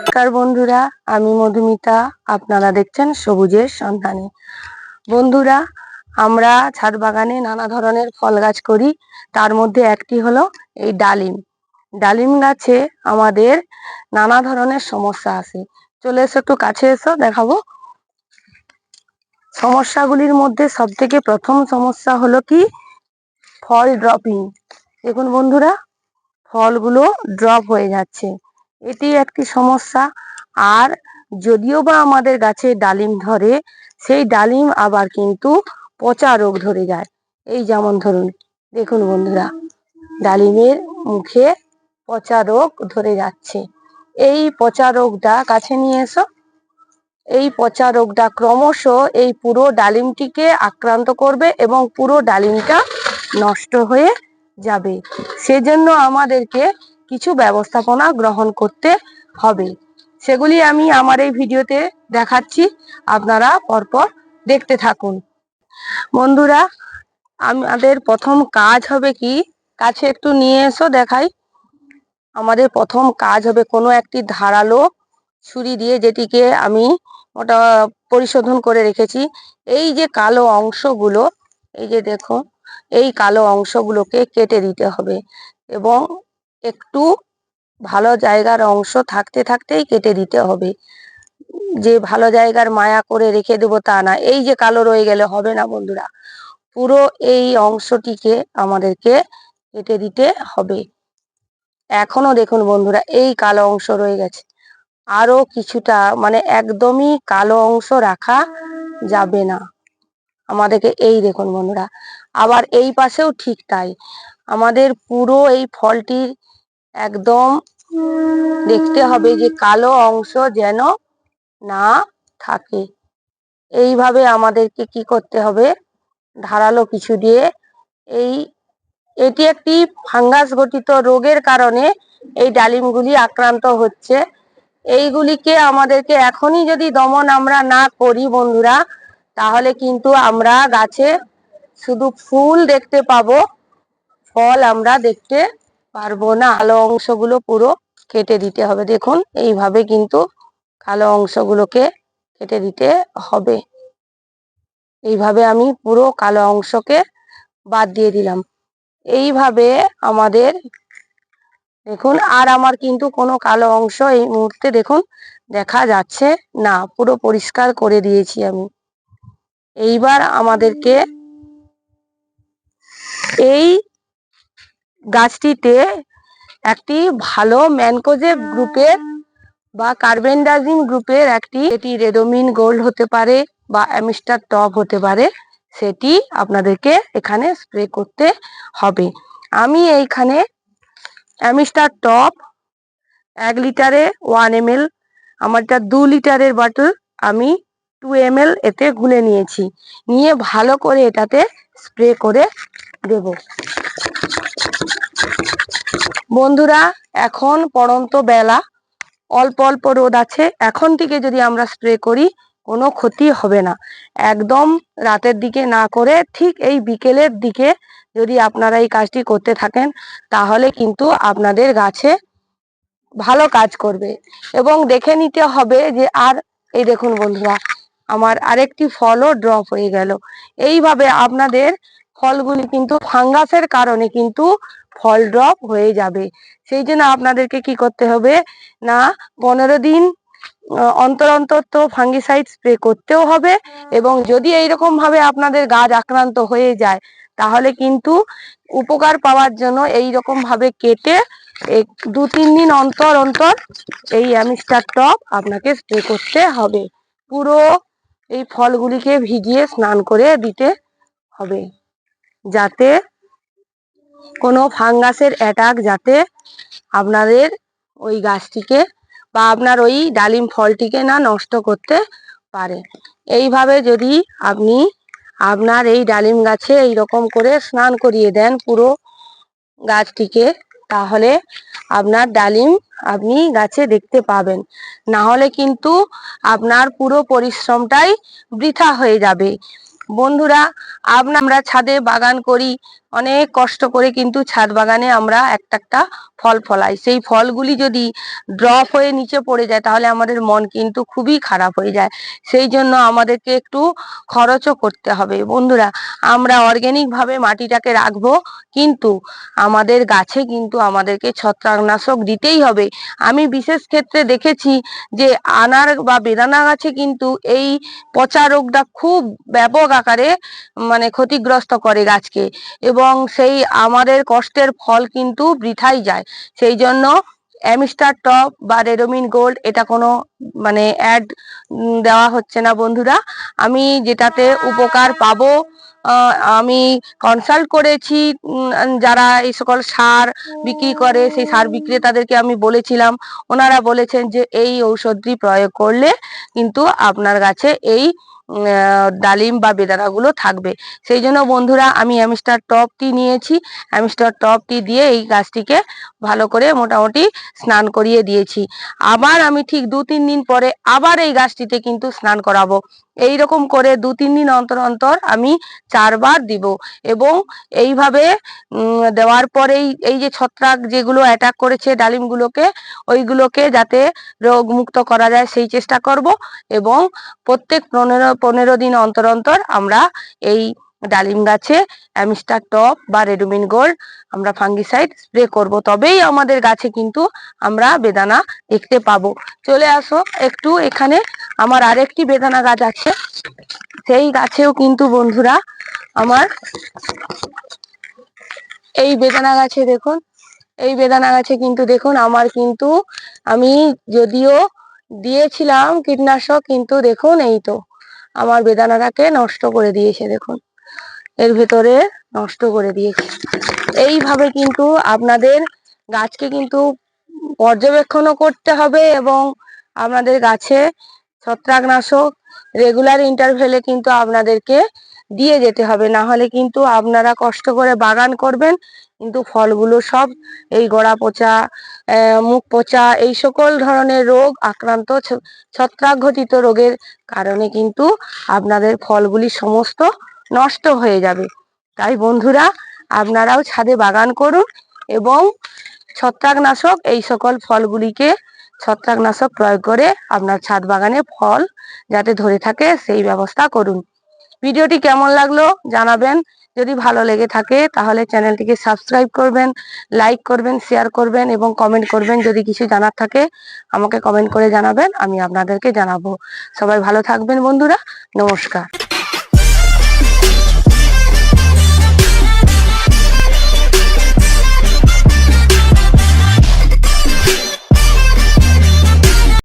নমস্কার বন্ধুরা, আমি মধুমিতা। আপনারা দেখছেন সবুজের সন্ধানে। বন্ধুরা, আমরা ছাদ বাগানে নানা ধরনের ফল গাছ করি। তার মধ্যে একটি হলো এই ডালিম। ডালিম গাছে আমাদের নানা ধরনের সমস্যা আছে। চলে এসো একটু কাছে এসো, দেখাবো। সমস্যাগুলির মধ্যে সব থেকে প্রথম সমস্যা হলো কি? ফল ড্রপিং দেখুন বন্ধুরা ফলগুলো ড্রপ হয়ে যাচ্ছে। এটি একটি সমস্যা। আর যদিও বা আমাদের গাছে ডালিম ধরে, সেই ডালিম আবার কিন্তু পচা রোগ ধরে যায়। এই যেমন ধরুন, দেখুন বন্ধুরা, ডালিমের মুখে পচা রোগ ধরে যাচ্ছে। এই পচা রোগটা কাছে নিয়ে এসো। এই পচা রোগটা ক্রমশ এই পুরো ডালিমটিকে আক্রান্ত করবে এবং পুরো ডালিমটা নষ্ট হয়ে যাবে। সেজন্য আমাদেরকে কিছু ব্যবস্থাপনা গ্রহণ করতে হবে। সেগুলি আমি আমার এই ভিডিওতে দেখাচ্ছি। আপনারা পরপর দেখতে থাকুন। বন্ধুরা, আমাদের প্রথম কাজ হবে কি? কাছে একটু নিয়ে এসো, দেখাই। আমাদের প্রথম কাজ হবে কোনো একটি ধারালো ছুরি দিয়ে যেটিকে আমি ওটা পরিশোধন করে রেখেছি। এই যে কালো অংশগুলো, এই যে দেখো এই কালো অংশগুলোকে কেটে দিতে হবে এবং একটু ভালো জায়গার অংশ থাকতে থাকতেই কেটে দিতে হবে। যে ভালো জায়গার মায়া করে রেখে দেবো তা না। এই যে কালো রয়ে গেলে হবে না বন্ধুরা। পুরো এই অংশটিকে আমাদেরকে কেটে দিতে হবে। এখনও দেখুন বন্ধুরা, এই কালো অংশ রয়ে গেছে। আরও কিছুটা মানে একদমই কালো অংশ রাখা যাবে না। আমাদেরকে এই দেখুন বন্ধুরা আবার এই পাশেও ঠিক তাই। আমাদের পুরো এই ফলটির একদম দেখতে হবে যে কালো অংশ যেন না থাকে। এইভাবে আমাদেরকে কি করতে হবে? ধারালো কিছু দিয়ে এই, এটি একটি ফাঙ্গাস গঠিত রোগের কারণে এই ডালিমগুলি আক্রান্ত হচ্ছে। এইগুলিকে আমাদেরকে এখনই যদি দমন আমরা না করি বন্ধুরা, তাহলে কিন্তু আমরা গাছে শুধু ফুল দেখতে পাবো, ফল আমরা দেখতে পারব না। কালো অংশগুলো পুরো কেটে দিতে হবে। দেখুন, এইভাবে কিন্তু কালো অংশগুলোকে কেটে দিতে হবে। এইভাবে আমি পুরো কালো অংশকে বাদ দিয়ে দিলাম। এইভাবে আমাদের, দেখুন, আর আমার কিন্তু কোনো কালো অংশ এই মুহূর্তে, দেখুন, দেখা যাচ্ছে না। পুরো পরিষ্কার করে দিয়েছি আমি। এইবার আমাদেরকে এই গাছটিতে একটি ভালো ম্যানকোজেব গ্রুপের বা কার্বেন্ডাজিম গ্রুপের একটি এটি রেডোমিন গোল্ড হতে পারে বা অ্যামিস্টার টপ হতে পারে, সেটি আপনাদেরকে এখানে স্প্রে করতে হবে। আমি এইখানে অ্যামিস্টার টপ এক লিটারে ওয়ান এম এল আমারটা দু লিটারের বটল, আমি টু এম এল এতে গুলে নিয়েছি। নিয়ে ভালো করে এটাতে স্প্রে করে দেব। বন্ধুরা, এখন পড়ন্ত বেলা। অল্প অল্প রোদ আছে। এখন থেকে যদি আমরা স্প্রে করি, কোনো ক্ষতি হবে না। একদম রাতের দিকে না করে ঠিক এই বিকেলের দিকে যদি আপনারা এই কাজটি করতে থাকেন, তাহলে কিন্তু আপনাদের গাছে ভালো কাজ করবে। এবং দেখে নিতে হবে যে, আর এই দেখুন বন্ধুরা, আমার আরেকটি ফলও ড্রপ হয়ে গেল। এইভাবে আপনাদের ফলগুলি কিন্তু ফাঙ্গাসের কারণে কিন্তু ফল ড্রপ হয়ে যাবে। সেই জন্য আপনাদেরকে কি করতে হবে? না, পনেরো দিন অন্তর অন্তর তো ফাঙ্গিসাইড স্প্রে করতেও হবে এবং যদি এইরকম ভাবে আপনাদের গাছ আক্রান্ত হয়ে যায়, তাহলে কিন্তু উপকার পাওয়ার জন্য এই রকম ভাবে কেটে দু, তিন দিন অন্তর অন্তর এই অ্যামিস্টার টপ আপনাকে স্প্রে করতে হবে। পুরো এই ফলগুলিকে ভিজিয়ে স্নান করে দিতে হবে। যাতে কোনো ফাঙ্গাসের অ্যাটাক যাতে আপনাদের ওই গাছটিকে বা আপনার ওই ডালিম ফলটিকে না নষ্ট করতে পারে। এইভাবে যদি আপনি আপনার এই ডালিম গাছে এই রকম করে স্নান করিয়ে দেন পুরো গাছটিকে, তাহলে আপনার ডালিম আপনি গাছে দেখতে পাবেন। না হলে কিন্তু আপনার পুরো পরিশ্রমটাই বৃথা হয়ে যাবে। বন্ধুরা আমরা ছাদে বাগান করি। অনেক কষ্ট করে কিন্তু ছাদ বাগানে আমরা একটা একটা ফল ফলাই। সেই ফলগুলি যদি ড্রপ হয়ে নিচে পড়ে যায়, তাহলে আমাদের মন কিন্তু খুবই খারাপ হয়ে যায়। সেই জন্য আমাদেরকে একটু খরচও করতে হবে। বন্ধুরা, আমরা অর্গ্যানিক ভাবে মাটিটাকে রাখব, কিন্তু আমাদের গাছে কিন্তু আমাদেরকে ছত্রাকনাশক দিতেই হবে। আমি বিশেষ ক্ষেত্রে দেখেছি যে আনার বা বেদানা গাছে কিন্তু এই পচা রোগটা খুব ব্যাপক আকারে মানে ক্ষতিগ্রস্ত করে গাছকে। এবং সেই আমাদের কষ্টের ফল কিন্তু বৃথাই যায়। সেই জন্য অ্যামিস্টার টপ বা রেডোমিন গোল্ড এটা কোনো মানে অ্যাড দেওয়া হচ্ছে না বন্ধুরা। আমি যেটাতে উপকার পাবো আমি কনসাল্ট করেছি যারা এই সকল সার বিক্রি করে, সেই সার বিক্রেতাদেরকে আমি বলেছিলাম। ওনারা বলেছেন যে এই ঔষধটি প্রয়োগ করলে কিন্তু আপনার গাছে এই ডালিম বা বেদানাগুলো থাকবে। সেই জন্য বন্ধুরা, আমি অ্যামিস্টার টপটি নিয়েছি। অ্যামিস্টার টপটি দিয়ে এই গাছটিকে ভালো করে মোটামুটি স্নান করিয়ে দিয়েছি। আবার আমি ঠিক দু তিন দিন পরে আবার এই গাছটিতে কিন্তু স্নান করাবো। এই রকম করে দু তিন দিন অন্তর অন্তর আমি চারবার দিব এবং এইভাবে দেওয়ার পরেই এই যে ছত্রাক যেগুলো অ্যাটাক করেছে ডালিমগুলোকে, ওইগুলোকে যাতে রোগ মুক্ত করা যায় সেই চেষ্টা করব এবং প্রত্যেক পনেরো পনেরো দিন অন্তর অন্তর আমরা এই ডালিম গাছে অ্যামিস্টার টপ বা রেডুমিন গোল্ড আমরা ফাঙ্গিসাইড স্প্রে করব। তবেই আমাদের গাছে কিন্তু আমরা বেদানা দেখতে পাবো। চলে আসো একটু এখানে। আমার আরেকটি বেদানা গাছ আছে। সেই গাছেও কিন্তু বন্ধুরা আমার এই বেদানা গাছে দেখুন, এই বেদানা গাছে কিন্তু দেখুন, আমার কিন্তু আমি যদিও দিয়েছিলাম কীটনাশক, কিন্তু দেখুন এই তো। আমার বেদানাটাকে নষ্ট করে দিয়েছে, দেখুন। এর ভেতরে নষ্ট করে দিয়েছে। এইভাবে কিন্তু আপনাদের গাছকে কিন্তু পর্যবেক্ষণও করতে হবে এবং আপনাদের গাছে ছত্রাকনাশক রেগুলার ইন্টারভেলে কিন্তু আপনাদেরকে দিয়ে যেতে হবে। না হলে কিন্তু আপনারা কষ্ট করে বাগান করবেন, কিন্তু ফলগুলো সব এই গোড়া পচা মুখ পচা, এই সকল ধরনের রোগ, আক্রান্ত ছত্রাক ঘটিত রোগের কারণে কিন্তু আপনাদের ফলগুলি সমস্ত নষ্ট হয়ে যাবে। তাই বন্ধুরা, আপনারাও ছাদে বাগান করুন এবং ছত্রাকনাশক, এই সকল ফলগুলিকে ছত্রাকনাশক প্রয়োগ করে আপনার ছাদ বাগানে ফল যাতে ধরে থাকে, সেই ব্যবস্থা করুন। ভিডিওটি কেমন লাগল জানাবেন যদি ভালো লেগে থাকে, তাহলে চ্যানেলটিকে সাবস্ক্রাইব করবেন, লাইক করবেন, শেয়ার করবেন এবং কমেন্ট করবেন যদি কিছু জানার থাকে, আমাকে কমেন্ট করে জানাবেন, আমি আপনাদেরকে জানাব। সবাই ভালো থাকবেন বন্ধুরা, নমস্কার।